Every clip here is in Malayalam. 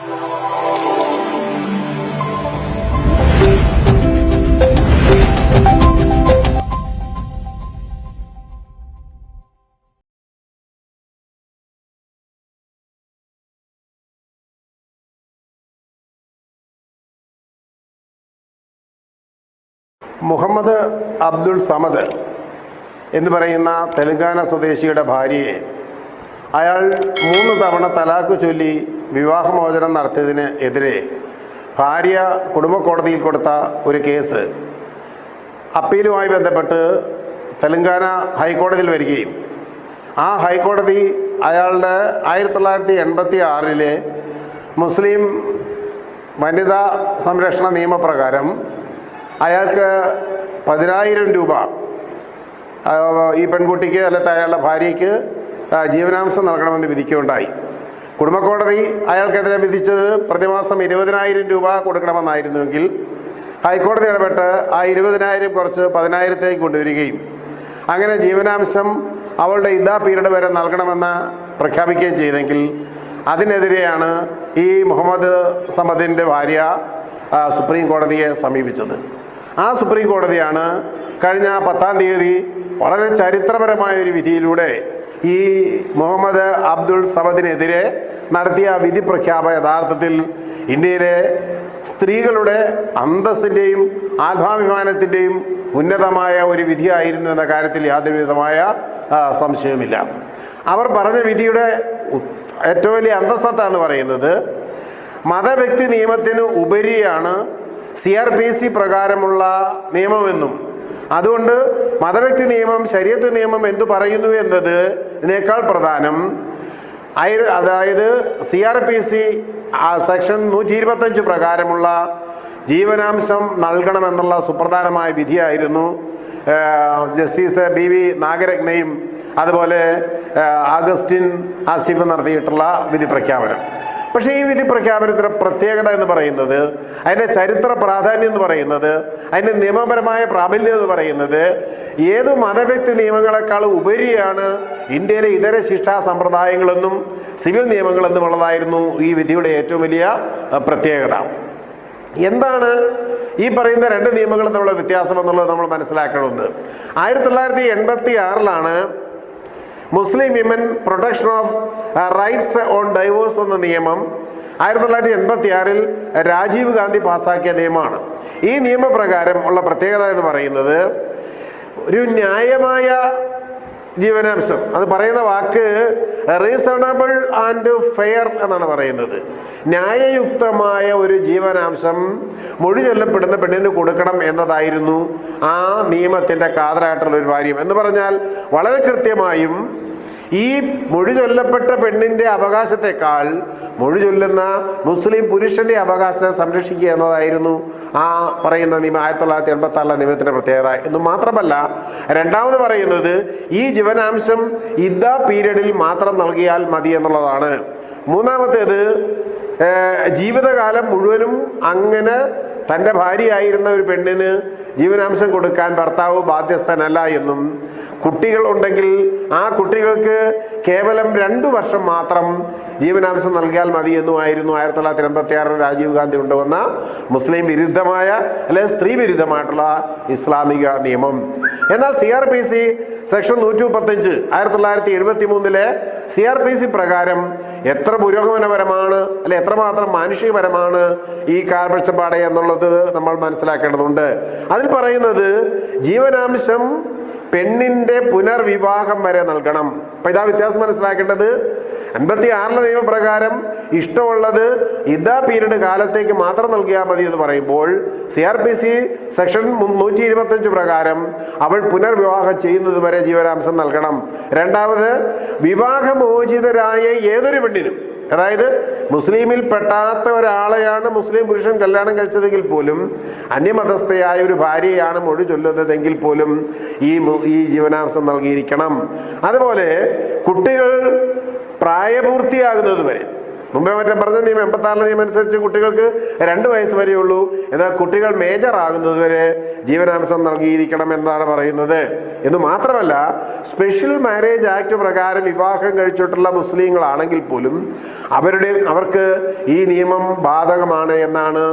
മുഹമ്മദ് അബ്ദുൾ സമദ് എന്ന് പറയുന്ന തെലങ്കാന സ്വദേശിയുടെ ഭാര്യയെ അയാൾ മൂന്ന് തവണ തലാക്ക് ചൊല്ലി വിവാഹമോചനം നടത്തിയതിന് എതിരെ ഭാര്യ കുടുംബ കോടതിയിൽ കൊടുത്ത ഒരു കേസ് അപ്പീലുമായി ബന്ധപ്പെട്ട് തെലങ്കാന ഹൈക്കോടതിയിൽ വരികയും ആ ഹൈക്കോടതി അയാളുടെ ആയിരത്തി തൊള്ളായിരത്തി എൺപത്തി ആറിലെ മുസ്ലിം വനിതാ സംരക്ഷണ നിയമപ്രകാരം അയാൾക്ക് പതിനായിരം രൂപ ഈ പെൺകുട്ടിക്ക് അല്ലെങ്കിൽ അയാളുടെ ഭാര്യയ്ക്ക് ജീവനാംശം നൽകണമെന്ന് വിധിക്കുകയുണ്ടായി. കുടുംബക്കോടതി അയാൾക്കെതിരെ വിധിച്ചത് പ്രതിമാസം ഇരുപതിനായിരം രൂപ കൊടുക്കണമെന്നായിരുന്നുവെങ്കിൽ ഹൈക്കോടതി ഇടപെട്ട് ആ ഇരുപതിനായിരം കുറച്ച് പതിനായിരത്തേക്ക് കൊണ്ടുവരികയും അങ്ങനെ ജീവനാംശം അവളുടെ ഇതാ പീരീഡ് വരെ നൽകണമെന്ന് പ്രഖ്യാപിക്കുകയും ചെയ്തെങ്കിൽ അതിനെതിരെയാണ് ഈ മുഹമ്മദ് സമദിന്റെ ഭാര്യ സുപ്രീം കോടതിയെ സമീപിച്ചത്. ആ സുപ്രീം കോടതിയാണ് കഴിഞ്ഞ പത്താം തീയതി വളരെ ചരിത്രപരമായ ഒരു വിധിയിലൂടെ ഈ മുഹമ്മദ് അബ്ദുൾ സമദിനെതിരെ നടത്തിയ വിധി പ്രഖ്യാപന യഥാർത്ഥത്തിൽ ഇന്ത്യയിലെ സ്ത്രീകളുടെ അന്തസ്സിന്റെയും ആത്മാഭിമാനത്തിന്റെയും ഉന്നതമായ ഒരു വിധിയായിരുന്നു എന്ന കാര്യത്തിൽ യാതൊരു വിധമായ സംശയവുമില്ല. അവർ പറഞ്ഞ വിധിയുടെ ഏറ്റവും വലിയ അന്തസ്സത്ത എന്ന് പറയുന്നത് മതവ്യക്തി നിയമത്തിന് ഉപരിയാണ് സി ആർ പി സി പ്രകാരമുള്ള നിയമമെന്നും അതുകൊണ്ട് മതവ്യക്തി നിയമം ശരീരത്ത് നിയമം എന്തു പറയുന്നു എന്നത് ഇതിനേക്കാൾ പ്രധാനം. അയ- അതായത് C R P C section നൂറ്റി ഇരുപത്തഞ്ച് പ്രകാരമുള്ള ജീവനാംശം നൽകണമെന്നുള്ള സുപ്രധാനമായ വിധിയായിരുന്നു ജസ്റ്റിസ് ബി വി നാഗരത്നയും അതുപോലെ അഗസ്റ്റിൻ ആസിഫ് നടത്തിയിട്ടുള്ള വിധി പ്രഖ്യാപനം. പക്ഷേ ഈ വിധി പ്രഖ്യാപനത്തിന്റെ പ്രത്യേകത എന്ന് പറയുന്നത് അതിന്റെ ചരിത്ര പ്രാധാന്യം എന്ന് പറയുന്നത് അതിന്റെ നിയമപരമായ പ്രാബല്യം എന്ന് പറയുന്നത് ഏത് മതവ്യക്തി നിയമങ്ങളെക്കാൾ ഉപരിയാണ് ഇന്ത്യയിലെ ഇതര ശിക്ഷാ സമ്പ്രദായങ്ങളെന്നും സിവിൽ നിയമങ്ങളെന്നും ഉള്ളതായിരുന്നു ഈ വിധിയുടെ ഏറ്റവും വലിയ പ്രത്യേകത. എന്താണ് ഈ പറയുന്ന രണ്ട് നിയമങ്ങളും തമ്മിലുള്ള വ്യത്യാസം എന്നുള്ളത് നമ്മൾ മനസ്സിലാക്കണമെന്ന് ആയിരത്തി തൊള്ളായിരത്തി എൺപത്തി ആറിലാണ് Muslim women protection of rights on divorce എന്ന നിയമം ആയിരത്തി തൊള്ളായിരത്തി എൺപത്തി ആറിൽ രാജീവ് ഗാന്ധി പാസാക്കിയ നിയമമാണ്. ഈ നിയമപ്രകാരം ഉള്ള പ്രത്യേകത എന്ന് പറയുന്നത് ഒരു ന്യായമായ ജീവനാംശം. അത് പറയുന്ന വാക്ക് റീസണബിൾ ആൻഡ് ഫെയർ എന്നാണ് പറയുന്നത്. ന്യായയുക്തമായ ഒരു ജീവനാംശം മൊഴി ചൊല്ലപ്പെടുന്ന പെണ്ണിന് കൊടുക്കണം എന്നതായിരുന്നു ആ നിയമത്തിന്റെ കാതലായിട്ടുള്ള ഒരു കാര്യം എന്ന് പറഞ്ഞാൽ വളരെ കൃത്യമായും ഈ മൊഴി ചൊല്ലപ്പെട്ട പെണ്ണിന്റെ അവകാശത്തെക്കാൾ മൊഴി ചൊല്ലുന്ന മുസ്ലിം പുരുഷന്റെ അവകാശത്തെ സംരക്ഷിക്കുക എന്നതായിരുന്നു ആ പറയുന്ന നിയമം ആയിരത്തി തൊള്ളായിരത്തി എൺപത്തി ആറിലെ നിയമത്തിന്റെ പ്രത്യേകത എന്ന് മാത്രമല്ല രണ്ടാമത് പറയുന്നത് ഈ ജീവനാംശം ഇദ്ദ പീരീഡിൽ മാത്രം നൽകിയാൽ മതി എന്നുള്ളതാണ്. മൂന്നാമത്തേത് ജീവിതകാലം മുഴുവനും അങ്ങനെ തന്റെ ഭാര്യയായിരുന്ന ഒരു പെണ്ണിന് ജീവനാംശം കൊടുക്കാൻ ഭർത്താവ് ബാധ്യസ്ഥനല്ല എന്നും കുട്ടികൾ ഉണ്ടെങ്കിൽ ആ കുട്ടികൾക്ക് കേവലം രണ്ടു വർഷം മാത്രം ജീവനാംശം നൽകിയാൽ മതി എന്നുമായിരുന്നു ആയിരത്തി തൊള്ളായിരത്തി എൺപത്തി ആറിൽ രാജീവ് ഗാന്ധി കൊണ്ടുവന്ന മുസ്ലിം വിരുദ്ധമായ അല്ലെങ്കിൽ സ്ത്രീ വിരുദ്ധമായിട്ടുള്ള ഇസ്ലാമിക നിയമം. എന്നാൽ C R P C section നൂറ്റി മുപ്പത്തഞ്ച് ആയിരത്തി തൊള്ളായിരത്തി എഴുപത്തി മൂന്നിലെ സി ആർ പി സി പ്രകാരം എത്ര പുരോഗമനപരമാണ് അല്ലെ എത്രമാത്രം മാനുഷികപരമാണ് ഈ കാഴ്ചപ്പാട് എന്നുള്ളത് നമ്മൾ മനസ്സിലാക്കേണ്ടതുണ്ട്. അതിൽ പറയുന്നത് ജീവനാംശം പെണ്ണിന്റെ പുനർവിവാഹം വരെ നൽകണം. അപ്പൊ ഇതാ വ്യത്യാസം മനസ്സിലാക്കേണ്ടത്. അൻപത്തി ആറിലെ നിയമപ്രകാരം ഇഷ്ടമുള്ളത് ഇതാ പീരീഡ് കാലത്തേക്ക് മാത്രം നൽകിയാൽ മതി എന്ന് പറയുമ്പോൾ C R P C section നൂറ്റി ഇരുപത്തഞ്ച് പ്രകാരം അവൾ പുനർവിവാഹം ചെയ്യുന്നത് വരെ ജീവനാംശം നൽകണം. രണ്ടാമത് വിവാഹമോചിതരായ ഏതൊരു പെണ്ണിനും അതായത് മുസ്ലിമിൽ പെട്ടാത്ത ഒരാളെയാണ് മുസ്ലിം പുരുഷൻ കല്യാണം കഴിച്ചതെങ്കിൽ പോലും അന്യമതസ്ഥയായ ഒരു ഭാര്യയാണ് മൊഴി ചൊല്ലുന്നതെങ്കിൽ പോലും ഈ ഈ ജീവനാംശം നൽകിയിരിക്കണം. അതുപോലെ കുട്ടികൾ പ്രായപൂർത്തിയാകുന്നത് വരെ മുമ്പേ മറ്റേ പറഞ്ഞ നിയമം എൺപത്താറിലെ നിയമം അനുസരിച്ച് കുട്ടികൾക്ക് രണ്ട് വയസ്സ് വരെയുള്ളൂ. എന്നാൽ കുട്ടികൾ മേജർ ആകുന്നത് വരെ ജീവനാംശം നൽകിയിരിക്കണം എന്നാണ് പറയുന്നത്. എന്ന് മാത്രമല്ല സ്പെഷ്യൽ മാരേജ് ആക്ട് പ്രകാരം വിവാഹം കഴിച്ചിട്ടുള്ള മുസ്ലിങ്ങളാണെങ്കിൽ പോലും അവരുടെ അവർക്ക് ഈ നിയമം ബാധകമാണ് എന്നാണ്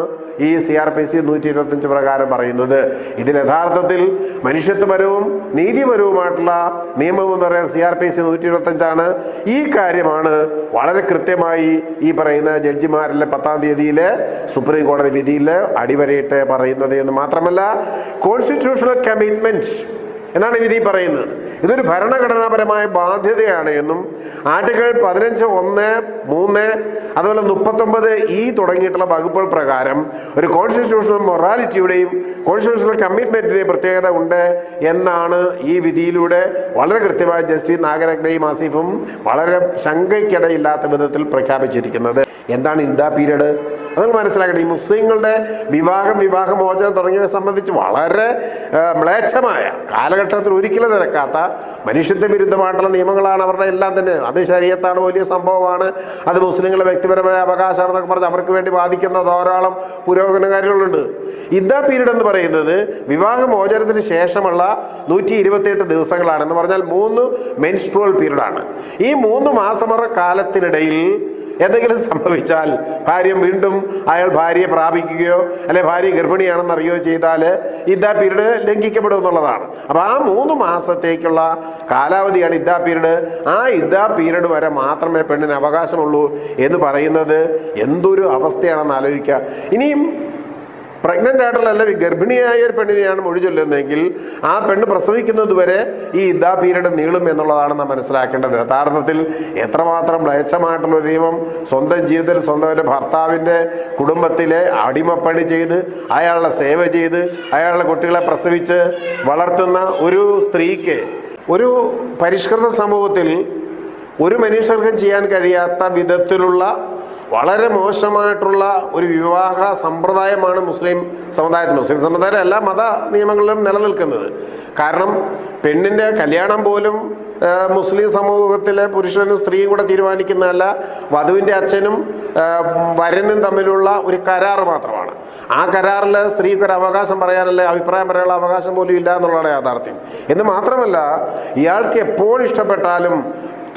ഈ സി ആർ പി സി നൂറ്റി ഇരുപത്തഞ്ച് പ്രകാരം പറയുന്നത്. ഇതിൽ യഥാർത്ഥത്തിൽ മനുഷ്യത്വപരവും നീതിപരവുമായിട്ടുള്ള നിയമം എന്ന് പറയുന്നത് സി ആർ പി സി നൂറ്റി ഇരുപത്തഞ്ചാണ് ഈ കാര്യമാണ് വളരെ കൃത്യമായി ഈ പറയുന്ന ജഡ്ജിമാരിലെ പത്താം തീയതിയിലെ സുപ്രീം കോടതി വിധിയിൽ അടിവരയിട്ട് പറയുന്നത് എന്ന് മാത്രമല്ല കോൺസ്റ്റിറ്റ്യൂഷണൽ കമ്മിറ്റ്മെന്റ് എന്നാണ് വിധി പറയുന്നത്. ഇതൊരു ഭരണഘടനാപരമായ ബാധ്യതയാണ് എന്നും ആർട്ടിക്കിൾ പതിനഞ്ച് ഒന്ന് മൂന്ന് അതുപോലെ മുപ്പത്തൊമ്പത് ഇ തുടങ്ങിയിട്ടുള്ള വകുപ്പുകൾ പ്രകാരം ഒരു കോൺസ്റ്റിറ്റ്യൂഷണൽ മൊറാലിറ്റിയുടെയും കോൺസ്റ്റിറ്റ്യൂഷണൽ കമ്മിറ്റ്മെന്റിന്റെയും പ്രത്യേകത ഉണ്ട് എന്നാണ് ഈ വിധിയിലൂടെ വളരെ കൃത്യമായി ജസ്റ്റിസ് നാഗരത്നയും ആസിഫും വളരെ ശങ്കയ്ക്കിടയില്ലാത്ത വിധത്തിൽ പ്രഖ്യാപിച്ചിരിക്കുന്നത്. എന്താണ് ഇന്താ പീരീഡ്? അത് മനസ്സിലാക്കട്ടെ. ഈ മുസ്ലിങ്ങളുടെ വിവാഹം വിവാഹമോചനം തുടങ്ങിയവയെ സംബന്ധിച്ച് വളരെ മ്ലേച്ഛമായ കാലഘട്ടത്തിൽ ഒരിക്കലും നിരക്കാത്ത മനുഷ്യത്വ വിരുദ്ധമായിട്ടുള്ള നിയമങ്ങളാണ് അവരുടെ എല്ലാം തന്നെ. അത് ശരീരത്താണ് വലിയ സംഭവമാണ്. അത് മുസ്ലിങ്ങളുടെ വ്യക്തിപരമായ അവകാശമാണെന്നൊക്കെ പറഞ്ഞ് അവർക്ക് വേണ്ടി വാദിക്കുന്ന ധാരാളം പുരോഗമനകാരികളുണ്ട്. ഇന്താ പീരീഡ് എന്ന് പറയുന്നത് വിവാഹമോചനത്തിന് ശേഷമുള്ള നൂറ്റി ഇരുപത്തിയെട്ട് ദിവസങ്ങളാണെന്ന് പറഞ്ഞാൽ മൂന്ന് മെൻസ്ട്രുവൽ പീരീഡാണ്. ഈ മൂന്ന് മാസമറ കാലത്തിനിടയിൽ എന്തെങ്കിലും സംഭവിച്ചാൽ ഭാര്യ വീണ്ടും അയാൾ ഭാര്യയെ പ്രാപിക്കുകയോ അല്ലെ ഭാര്യ ഗർഭിണിയാണെന്ന് അറിയുകയോ ചെയ്താൽ ഇദ്ദാ പീരീഡ് ലംഘിക്കപ്പെടും എന്നുള്ളതാണ്. അപ്പോൾ ആ മൂന്ന് മാസത്തേക്കുള്ള കാലാവധിയാണ് ഇദ്ദാ പീരീഡ്. ആ ഇദ്ദാ പീരീഡ് വരെ മാത്രമേ പെണ്ണിന് അവകാശമുള്ളൂ എന്ന് പറയുന്നത് എന്തൊരു അവസ്ഥയാണെന്ന് ആലോചിക്കുക. ഇനിയും പ്രഗ്നന്റ് ആയിട്ടുള്ള അല്ല ഗർഭിണിയായ ഒരു പെണ്ണിനെയാണ് മൊഴി ചൊല്ലുന്നതെങ്കിൽ ആ പെണ്ണ് പ്രസവിക്കുന്നത് വരെ ഈ ഇദ്ദാ പീരീഡ് നീളും എന്നുള്ളതാണ് നാം മനസ്സിലാക്കേണ്ടത്. യഥാർത്ഥത്തിൽ എത്രമാത്രം മ്ലേച്ഛമായിട്ടുള്ള ഒരു നിയമം സ്വന്തം ജീവിതത്തിൽ സ്വന്തം ഒരു ഭർത്താവിന്റെ കുടുംബത്തിലെ അടിമപ്പണി ചെയ്ത് അയാളുടെ സേവ ചെയ്ത് അയാളുടെ കുട്ടികളെ പ്രസവിച്ച് വളർത്തുന്ന ഒരു സ്ത്രീക്ക് ഒരു പരിഷ്കൃത സമൂഹത്തിൽ ഒരു മനുഷ്യർക്കും ചെയ്യാൻ കഴിയാത്ത വിധത്തിലുള്ള വളരെ മോശമായിട്ടുള്ള ഒരു വിവാഹ സമ്പ്രദായമാണ് മുസ്ലിം സമുദായത്തിൽ. മുസ്ലിം സമുദായം എല്ലാ മത നിയമങ്ങളിലും നിലനിൽക്കുന്നത്. കാരണം പെണ്ണിന്റെ കല്യാണം പോലും മുസ്ലിം സമൂഹത്തിലെ പുരുഷനും സ്ത്രീയും കൂടെ തീരുമാനിക്കുന്നതല്ല വധുവിന്റെ അച്ഛനും വരനും തമ്മിലുള്ള ഒരു കരാർ മാത്രമാണ്. ആ കരാറിൽ സ്ത്രീക്ക് ഒരു അവകാശം പറയാനല്ല അഭിപ്രായം പറയാനുള്ള അവകാശം പോലും ഇല്ല എന്നുള്ളതാണ് യാഥാർത്ഥ്യം. എന്ന് മാത്രമല്ല ഇയാൾക്ക് എപ്പോൾ ഇഷ്ടപ്പെട്ടാലും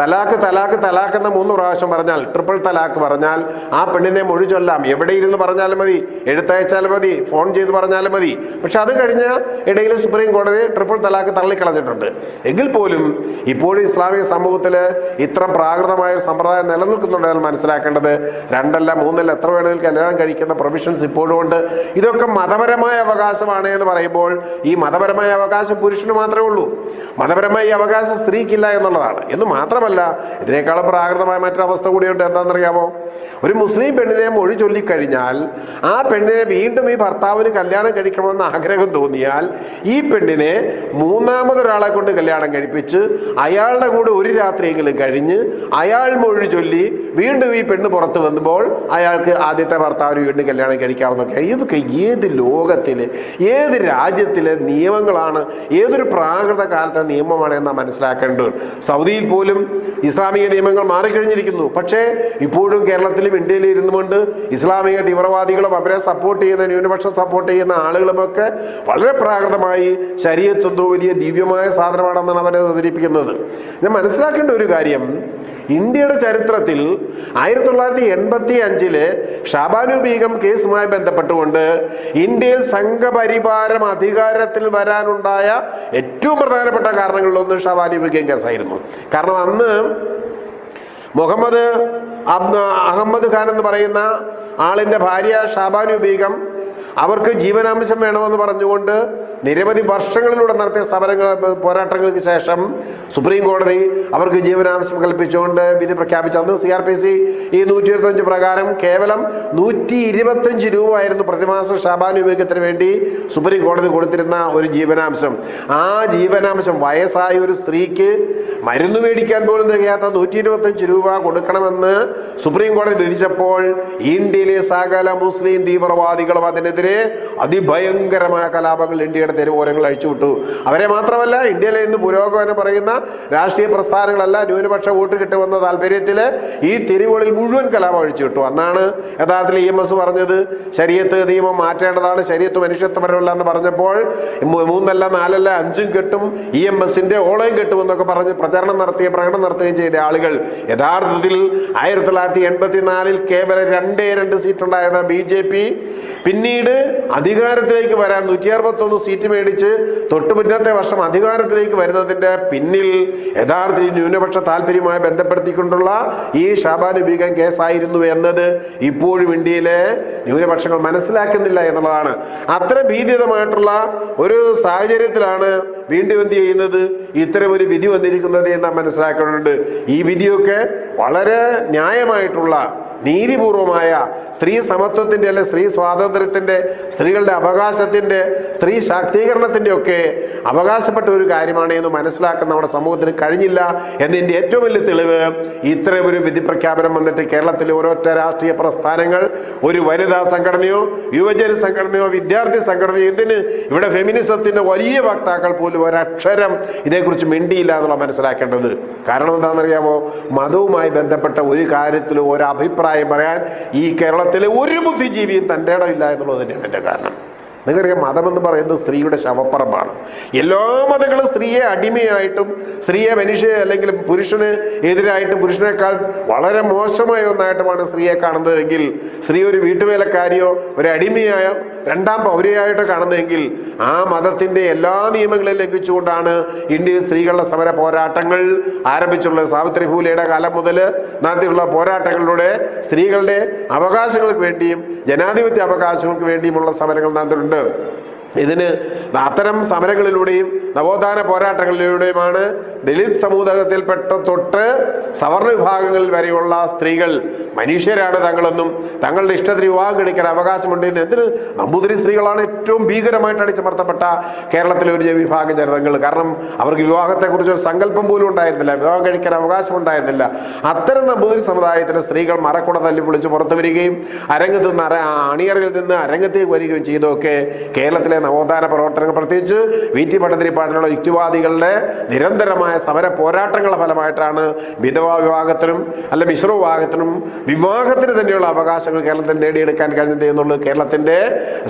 തലാക്ക് തലാക്ക് തലാക്ക് എന്ന് മൂന്ന് പ്രാവശ്യം പറഞ്ഞാൽ ട്രിപ്പിൾ തലാക്ക് പറഞ്ഞാൽ ആ പെണ്ണിനെ മൊഴി ചൊല്ലാം. എവിടെ ഇരുന്ന് പറഞ്ഞാലും മതി. എഴുത്തയച്ചാലും മതി. ഫോൺ ചെയ്ത് പറഞ്ഞാലും മതി. പക്ഷെ അത് കഴിഞ്ഞ ഇടയിൽ സുപ്രീം കോടതി ട്രിപ്പിൾ തലാക്ക് തള്ളിക്കളഞ്ഞിട്ടുണ്ട്. എങ്കിൽ പോലും ഇപ്പോഴും ഇസ്ലാമിക സമൂഹത്തിൽ ഇത്ര പ്രാകൃതമായ ഒരു സമ്പ്രദായം നിലനിൽക്കുന്നുണ്ടെന്ന് മനസ്സിലാക്കേണ്ടത് രണ്ടല്ല മൂന്നല്ല എത്ര വേണമെങ്കിലും കല്യാണം കഴിക്കുന്ന പ്രൊവിഷൻസ് ഇപ്പോഴും ഉണ്ട്. ഇതൊക്കെ മതപരമായ അവകാശമാണ് എന്ന് പറയുമ്പോൾ ഈ മതപരമായ അവകാശം പുരുഷന് മാത്രമേ ഉള്ളൂ. മതപരമായ ഈ അവകാശം സ്ത്രീക്കില്ല എന്നുള്ളതാണ്. എന്ന് മാത്രമല്ല ഇതിനേക്കാളും പ്രാകൃതമായ മറ്റൊരവസ്ഥ കൂടിയുണ്ട്. എന്താണെന്നറിയാമോ? ഒരു മുസ്ലിം പെണ്ണിനെ മൊഴി ചൊല്ലിക്കഴിഞ്ഞാൽ ആ പെണ്ണിനെ വീണ്ടും ഈ ഭർത്താവിന് കല്യാണം കഴിക്കണമെന്ന് ആഗ്രഹം തോന്നിയാൽ ഈ പെണ്ണിനെ മൂന്നാമതൊരാളെ കൊണ്ട് കല്യാണം കഴിപ്പിച്ച് അയാളുടെ കൂടെ ഒരു രാത്രിയെങ്കിലും കഴിഞ്ഞ് അയാൾ മൊഴി ചൊല്ലി വീണ്ടും ഈ പെണ്ണ് പുറത്ത് വന്നപ്പോൾ അയാൾക്ക് ആദ്യത്തെ ഭർത്താവിന് വീണ്ടും കല്യാണം കഴിക്കാവുന്നൊക്കെ ഇതൊക്കെ ഏത് ലോകത്തിലെ ഏത് രാജ്യത്തിലെ നിയമങ്ങളാണ് ഏതൊരു പ്രാകൃത കാലത്തെ നിയമമാണ് എന്നാ മനസ്സിലാക്കേണ്ടത്? സൗദിയിൽ പോലും ഇസ്ലാമിക നിയമങ്ങൾ മാറിക്കഴിഞ്ഞിരിക്കുന്നു. പക്ഷേ ഇപ്പോഴും കേരളത്തിലും ഇന്ത്യയിലും ഇരുന്നുകൊണ്ട് ഇസ്ലാമിക തീവ്രവാദികളും അവരെ സപ്പോർട്ട് ചെയ്യുന്ന ന്യൂനപക്ഷം സപ്പോർട്ട് ചെയ്യുന്ന ആളുകളുമൊക്കെ വളരെ പ്രാകൃതമായി ശരീരത്തൊന്നും വലിയ ദിവ്യമായ സാധനമാണെന്നാണ് അവരെ അവതരിപ്പിക്കുന്നത്. ഞാൻ മനസ്സിലാക്കേണ്ട ഒരു കാര്യം ഇന്ത്യയുടെ ചരിത്രത്തിൽ ആയിരത്തി തൊള്ളായിരത്തി എൺപത്തി അഞ്ചിൽ ഷാബാനു ബീഗം കേസുമായി ബന്ധപ്പെട്ടുകൊണ്ട് ഇന്ത്യയിൽ സംഘപരിവാരം അധികാരത്തിൽ വരാനുണ്ടായ ഏറ്റവും പ്രധാനപ്പെട്ട കാരണങ്ങളിലൊന്ന് ഷാബാനു ബീഗം കേസായിരുന്നു. കാരണം അന്ന് മുഹമ്മദ് അബ്ദ അഹമ്മദ് ഖാൻ എന്ന് പറയുന്ന ആളിന്റെ ഭാര്യ ഷാബാനു ബീഗം അവർക്ക് ജീവനാംശം വേണമെന്ന് പറഞ്ഞുകൊണ്ട് നിരവധി വർഷങ്ങളിലൂടെ നടത്തിയ സമരങ്ങൾ പോരാട്ടങ്ങൾക്ക് ശേഷം സുപ്രീം കോടതി അവർക്ക് ജീവനാംശം കൽപ്പിച്ചുകൊണ്ട് വിധി പ്രഖ്യാപിച്ചു. അന്ന് സി ആർ പി സി ഈ നൂറ്റി ഇരുപത്തഞ്ച് പ്രകാരം കേവലം നൂറ്റി ഇരുപത്തഞ്ച് രൂപ ആയിരുന്നു പ്രതിമാസം ഷാബാനു ഉപയോഗത്തിന് വേണ്ടി സുപ്രീം കോടതി കൊടുത്തിരുന്ന ഒരു ജീവനാംശം. ആ ജീവനാംശം വയസ്സായ ഒരു സ്ത്രീക്ക് മരുന്ന് മേടിക്കാൻ പോലും തികയാത്ത നൂറ്റി ഇരുപത്തഞ്ച് രൂപ കൊടുക്കണമെന്ന് സുപ്രീം കോടതി വിധിച്ചപ്പോൾ ഇന്ത്യയിലെ സകല മുസ്ലിം തീവ്രവാദികളും അതിനെതിരെ വരെ അതിഭയങ്കരമായ കലാപങ്ങൾ ഇന്ത്യയുടെ തെരുവോരങ്ങൾ അഴിച്ചുവിട്ടു. അവരെ മാത്രമല്ല ഇന്ത്യയിലെ ഇന്ന് പുരോഗമനം പറയുന്ന രാഷ്ട്രീയ പ്രസ്ഥാനങ്ങളല്ല ന്യൂനപക്ഷ വോട്ട് കിട്ടുമെന്ന താല്പര്യത്തിൽ ഈ തെരുവുകളിൽ മുഴുവൻ കലാപം അഴിച്ചുവിട്ടു. അന്നാണ് യഥാർത്ഥത്തിൽ ഇ എം എസ് പറഞ്ഞത് ശരീരത്ത് നിയമം മാറ്റേണ്ടതാണ് ശരീരത്ത് മനുഷ്യത്വപരമല്ല എന്ന് പറഞ്ഞപ്പോൾ മൂന്നല്ല നാലല്ല അഞ്ചും കെട്ടും ഇ എം എസിന്റെ ഓളയും കെട്ടുമെന്നൊക്കെ പറഞ്ഞ് പ്രചരണം നടത്തിയ പ്രകടനം നടത്തുകയും ചെയ്ത ആളുകൾ. യഥാർത്ഥത്തിൽ ആയിരത്തി തൊള്ളായിരത്തി എൺപത്തിനാലിൽ കേവലം രണ്ടേ രണ്ട് സീറ്റ് ഉണ്ടായിരുന്ന ബി ജെ പി പിന്നീട് അധികാരത്തിലേക്ക് വരാൻ നൂറ്റി അറുപത്തൊന്ന് സീറ്റ് മേടിച്ച് തൊട്ടു മുന്നത്തെ വർഷം അധികാരത്തിലേക്ക് വരുന്നതിന്റെ പിന്നിൽ യഥാർത്ഥത്തിൽ ന്യൂനപക്ഷ താല്പര്യവുമായി ബന്ധപ്പെടുത്തിക്കൊണ്ടുള്ള ഈ ഷാബാനുബീഗം കേസായിരുന്നു എന്നത് ഇപ്പോഴും ഇന്ത്യയിലെ ന്യൂനപക്ഷങ്ങൾ മനസ്സിലാക്കുന്നില്ല എന്നുള്ളതാണ്. അത്ര ഭീതിതമായിട്ടുള്ള ഒരു സാഹചര്യത്തിലാണ് വീണ്ടും എന്ത് ചെയ്യുന്നത്? ഇത്തരം ഒരു വിധി വന്നിരിക്കുന്നത് എന്ന് നാം മനസ്സിലാക്കുന്നുണ്ട് ഈ വിധിയൊക്കെ വളരെ ന്യായമായിട്ടുള്ള നീതിപൂർവമായ സ്ത്രീ സമത്വത്തിന്റെ അല്ലെ സ്ത്രീ സ്വാതന്ത്ര്യത്തിന്റെ സ്ത്രീകളുടെ അവകാശത്തിന്റെ സ്ത്രീ ശാക്തീകരണത്തിന്റെ ഒക്കെ അവകാശപ്പെട്ട ഒരു കാര്യമാണ് എന്ന് മനസ്സിലാക്കുന്ന നമ്മുടെ സമൂഹത്തിന് കഴിഞ്ഞില്ല എന്നതിന്റെ ഏറ്റവും വലിയ തെളിവ് ഇത്രയും ഒരു വിധി പ്രഖ്യാപനം വന്നിട്ട് കേരളത്തിലെ ഓരോറ്റ രാഷ്ട്രീയ പ്രസ്ഥാനങ്ങൾ ഒരു വനിതാ സംഘടനയോ യുവജന സംഘടനയോ വിദ്യാർത്ഥി സംഘടനയോ ഇതിന് ഇവിടെ ഫെമിനിസത്തിന്റെ വലിയ വക്താക്കൾ പോലും ഒരക്ഷരം ഇതേക്കുറിച്ച് മിണ്ടിയില്ല എന്നുള്ള മനസ്സിലാക്കേണ്ടത്. കാരണം എന്താണെന്നറിയാമോ? മതവുമായി ബന്ധപ്പെട്ട ഒരു കാര്യത്തിലും ഒരു അഭിപ്രായം പറയാൻ ഈ കേരളത്തിലെ ഒരു ബുദ്ധിജീവിയും തന്റെ ഇടമില്ല എന്നുള്ളത് തന്നെയാണ് എന്റെ കാരണം. നിങ്ങൾക്കറിയാം മതമെന്ന് പറയുന്നത് സ്ത്രീയുടെ ശവപ്പറമ്പാണ്. എല്ലാ മതങ്ങളും സ്ത്രീയെ അടിമയായിട്ടും സ്ത്രീയെ മനുഷ്യ അല്ലെങ്കിൽ പുരുഷന് എതിരായിട്ടും പുരുഷനേക്കാൾ വളരെ മോശമായ ഒന്നായിട്ടുമാണ് സ്ത്രീയെ കാണുന്നതെങ്കിൽ സ്ത്രീ ഒരു വീട്ടുവേലക്കാരിയോ ഒരു അടിമയായോ രണ്ടാം പൗരയായിട്ടോ കാണുന്നതെങ്കിൽ ആ മതത്തിന്റെ എല്ലാ നിയമങ്ങളെയും ലംഘിച്ചുകൊണ്ടാണ് ഇന്ത്യയിൽ സ്ത്രീകളുടെ സമര പോരാട്ടങ്ങൾ ആരംഭിച്ചുള്ളത്. സാവിത്രി ഫൂലയുടെ കാലം മുതൽ നടത്തിയുള്ള പോരാട്ടങ്ങളിലൂടെ സ്ത്രീകളുടെ അവകാശങ്ങൾക്ക് വേണ്ടിയും ജനാധിപത്യ അവകാശങ്ങൾക്ക് വേണ്ടിയുമുള്ള സമരങ്ങൾ നടന്നിട്ടുണ്ട്. 的 ഇതിന് അത്തരം സമരങ്ങളിലൂടെയും നവോത്ഥാന പോരാട്ടങ്ങളിലൂടെയുമാണ് ദലിത് സമൂഹത്തിൽപ്പെട്ട തൊട്ട് സവർണ വിഭാഗങ്ങളിൽ വരെയുള്ള സ്ത്രീകൾ മനുഷ്യരാണ് തങ്ങളെന്നും തങ്ങളുടെ ഇഷ്ടത്തിന് വിവാഹം കഴിക്കാൻ അവകാശമുണ്ട് എന്ന് എന്തിന് നമ്പൂതിരി സ്ത്രീകളാണ് ഏറ്റവും ഭീകരമായിട്ട് അടിച്ചമർത്തപ്പെട്ട കേരളത്തിലെ ഒരു വിഭാഗം ജനതകൾ. കാരണം അവർക്ക് വിവാഹത്തെക്കുറിച്ച് ഒരു സങ്കല്പം പോലും ഉണ്ടായിരുന്നില്ല. വിവാഹം കഴിക്കാൻ അവകാശം ഉണ്ടായിരുന്നില്ല. അത്തരം നമ്പൂതിരി സമുദായത്തിലെ സ്ത്രീകൾ മറക്കുട തല്ലി പൊളിച്ച് പുറത്തു വരികയും അരങ്ങത്ത് നിന്ന് അണിയറയിൽ നിന്ന് അരങ്ങത്തേക്ക് വരികയും ചെയ്തൊക്കെ കേരളത്തിലെ നവോത്ഥാന പ്രവർത്തനങ്ങൾ പ്രത്യേകിച്ച് വി ടി ഭട്ടതിരിപ്പാടിനുള്ള യുക്തിവാദികളുടെ നിരന്തരമായ സമര പോരാട്ടങ്ങളുടെ ഫലമായിട്ടാണ് വിധവാ വിവാഹത്തിനും അല്ല മിശ്ര വിവാഹത്തിനും വിവാഹത്തിന് തന്നെയുള്ള അവകാശങ്ങൾ കേരളത്തിൽ നേടിയെടുക്കാൻ കഴിഞ്ഞത് എന്നുള്ളത് കേരളത്തിന്റെ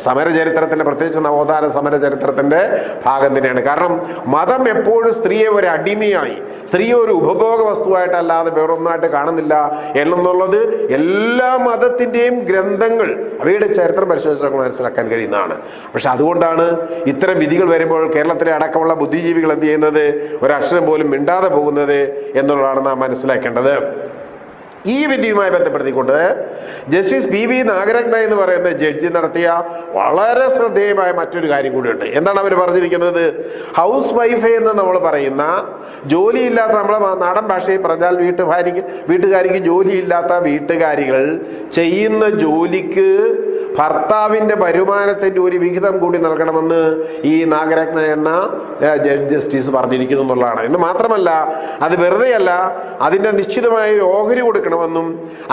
സമര ചരിത്രത്തിന്റെ പ്രത്യേകിച്ച് നവോത്ഥാന സമര ചരിത്രത്തിന്റെ ഭാഗം തന്നെയാണ്. കാരണം മതം എപ്പോഴും സ്ത്രീയെ ഒരു അടിമയായി സ്ത്രീയെ ഒരു ഉപഭോഗ വസ്തുവായിട്ടല്ലാതെ വേറൊന്നായിട്ട് കാണുന്നില്ല എന്നുള്ളത് എല്ലാ മതത്തിന്റെയും ഗ്രന്ഥങ്ങൾ അവയുടെ ചരിത്രം പരിശോധിച്ച് നമുക്ക് മനസ്സിലാക്കാൻ കഴിയുന്നതാണ്. പക്ഷെ അതുകൊണ്ടാണ് ഇത്തരം വിധികൾ വരുമ്പോൾ കേരളത്തിലെ അടക്കമുള്ള ബുദ്ധിജീവികൾ എന്ത് ചെയ്യുന്നത്? ഒരക്ഷരം പോലും മിണ്ടാതെ പോകുന്നത് എന്നുള്ളതാണ് നാം മനസ്സിലാക്കേണ്ടത്. ഈ വിധിയുമായി ബന്ധപ്പെടുത്തിക്കൊണ്ട് ജസ്റ്റിസ് പി വി നാഗരത്ന എന്ന് പറയുന്ന ജഡ്ജി നടത്തിയ വളരെ ശ്രദ്ധേയമായ മറ്റൊരു കാര്യം കൂടിയുണ്ട്. എന്താണ് അവർ പറഞ്ഞിരിക്കുന്നത്? ഹൗസ് വൈഫ് എന്ന് നമ്മൾ പറയുന്ന ജോലിയില്ലാത്ത നമ്മളെ നാടൻ ഭാഷയിൽ പറഞ്ഞാൽ വീട്ടുകാരിക്ക് വീട്ടുകാരിക്ക് ജോലിയില്ലാത്ത വീട്ടുകാരികൾ ചെയ്യുന്ന ജോലിക്ക് ഭർത്താവിന്റെ വരുമാനത്തിന്റെ ഒരു വിഹിതം കൂടി നൽകണമെന്ന് ഈ നാഗരത്ന എന്ന ജഡ്ജ് ജസ്റ്റിസ് പറഞ്ഞിരിക്കുന്നു എന്നുള്ളതാണ്. എന്ന് മാത്രമല്ല അത് വെറുതെയല്ല അതിന്റെ നിശ്ചിതമായ ഒരു ഓഹരി കൊടുക്കണമെന്നും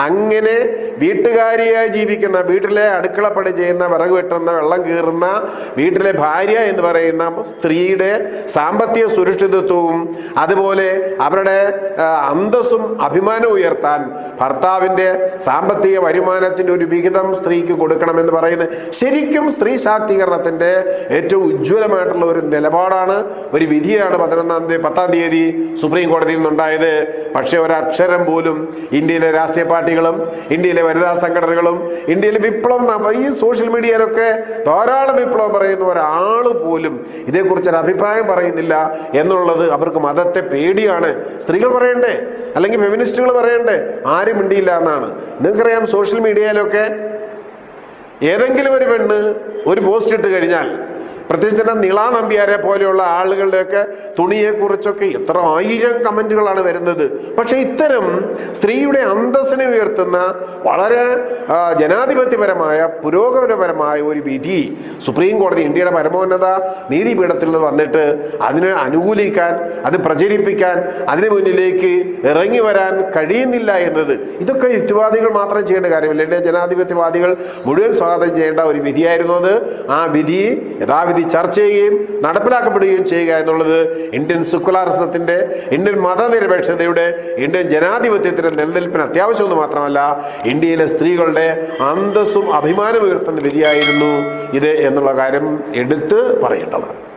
അങ്ങനെ വീട്ടുകാരിയായി ജീവിക്കുന്ന വീട്ടിലെ അടുക്കളപ്പണി ചെയ്യുന്ന വിറക് വെട്ടുന്ന വെള്ളം കീറുന്ന വീട്ടിലെ ഭാര്യ എന്ന് പറയുന്ന സ്ത്രീയുടെ സാമ്പത്തിക സുരക്ഷിതത്വവും അതുപോലെ അവരുടെ അന്തസ്സും അഭിമാനവും ഉയർത്താൻ ഭർത്താവിന്റെ സാമ്പത്തിക വരുമാനത്തിന്റെ ഒരു വിഹിതം സ്ത്രീക്ക് കൊടുക്കണമെന്ന് പറയുന്നത് ശരിക്കും സ്ത്രീ ശാക്തീകരണത്തിന്റെ ഏറ്റവും ഉജ്ജ്വലമായിട്ടുള്ള ഒരു നിലപാടാണ് ഒരു വിധിയാണ് പതിനൊന്നാം തീയതി പത്താം തീയതി സുപ്രീം കോടതിയിൽ നിന്നുണ്ടായത്. പക്ഷേ ഒരക്ഷരം പോലും ഇന്ത്യയിലെ രാഷ്ട്രീയ പാർട്ടികളും ഇന്ത്യയിലെ വനിതാ സംഘടനകളും ഇന്ത്യയിലെ വിപ്ലവം ഈ സോഷ്യൽ മീഡിയയിലൊക്കെ ധാരാളം വിപ്ലവം പറയുന്ന ഒരാൾ പോലും ഇതേക്കുറിച്ചൊരു അഭിപ്രായം പറയുന്നില്ല എന്നുള്ളത് അവർക്ക് മതത്തെ പേടിയാണ്. സ്ത്രീകൾ പറയണ്ടേ? അല്ലെങ്കിൽ ഫെമിനിസ്റ്റുകൾ പറയണ്ടേ? ആരും മിണ്ടിയില്ല എന്നാണ്. നിങ്ങൾക്കറിയാം സോഷ്യൽ മീഡിയയിലൊക്കെ ഏതെങ്കിലും ഒരു പെണ്ണ് ഒരു പോസ്റ്റ് ഇട്ട് കഴിഞ്ഞാൽ പ്രത്യേകിച്ച് തന്നെ നിള നമ്പ്യാരെ പോലെയുള്ള ആളുകളുടെയൊക്കെ തുണിയെക്കുറിച്ചൊക്കെ എത്ര ആയിരം കമന്റുകളാണ് വരുന്നത്. പക്ഷേ ഇത്തരം സ്ത്രീയുടെ അന്തസ്സിനെ ഉയർത്തുന്ന വളരെ ജനാധിപത്യപരമായ പുരോഗമനപരമായ ഒരു വിധി സുപ്രീം കോടതി ഇന്ത്യയുടെ പരമോന്നത നീതിപീഠത്തിൽ നിന്ന് വന്നിട്ട് അതിനെ അനുകൂലിക്കാൻ അത് പ്രചരിപ്പിക്കാൻ അതിന് മുന്നിലേക്ക് ഇറങ്ങി വരാൻ കഴിയുന്നില്ല എന്നത്. ഇതൊക്കെ യുക്തിവാദികൾ മാത്രം ചെയ്യേണ്ട കാര്യമില്ല. ജനാധിപത്യവാദികൾ മുഴുവൻ സ്വാഗതം ചെയ്യേണ്ട ഒരു വിധിയായിരുന്നു അത്. ആ വിധി യഥാവിധി ചർച്ച ചെയ്യുകയും നടപ്പിലാക്കപ്പെടുകയും ചെയ്യുക എന്നുള്ളത് ഇന്ത്യൻ സെക്കുലാറിസത്തിന്റെ ഇന്ത്യൻ മതനിരപേക്ഷതയുടെ ഇന്ത്യൻ ജനാധിപത്യത്തിന്റെ നിലനിൽപ്പിന് അത്യാവശ്യമെന്ന് മാത്രമല്ല ഇന്ത്യയിലെ സ്ത്രീകളുടെ അന്തസ്സും അഭിമാനവും ഉയർത്തുന്ന വിധിയായിരുന്നു ഇത് എന്നുള്ള കാര്യം എടുത്ത് പറയേണ്ടതാണ്.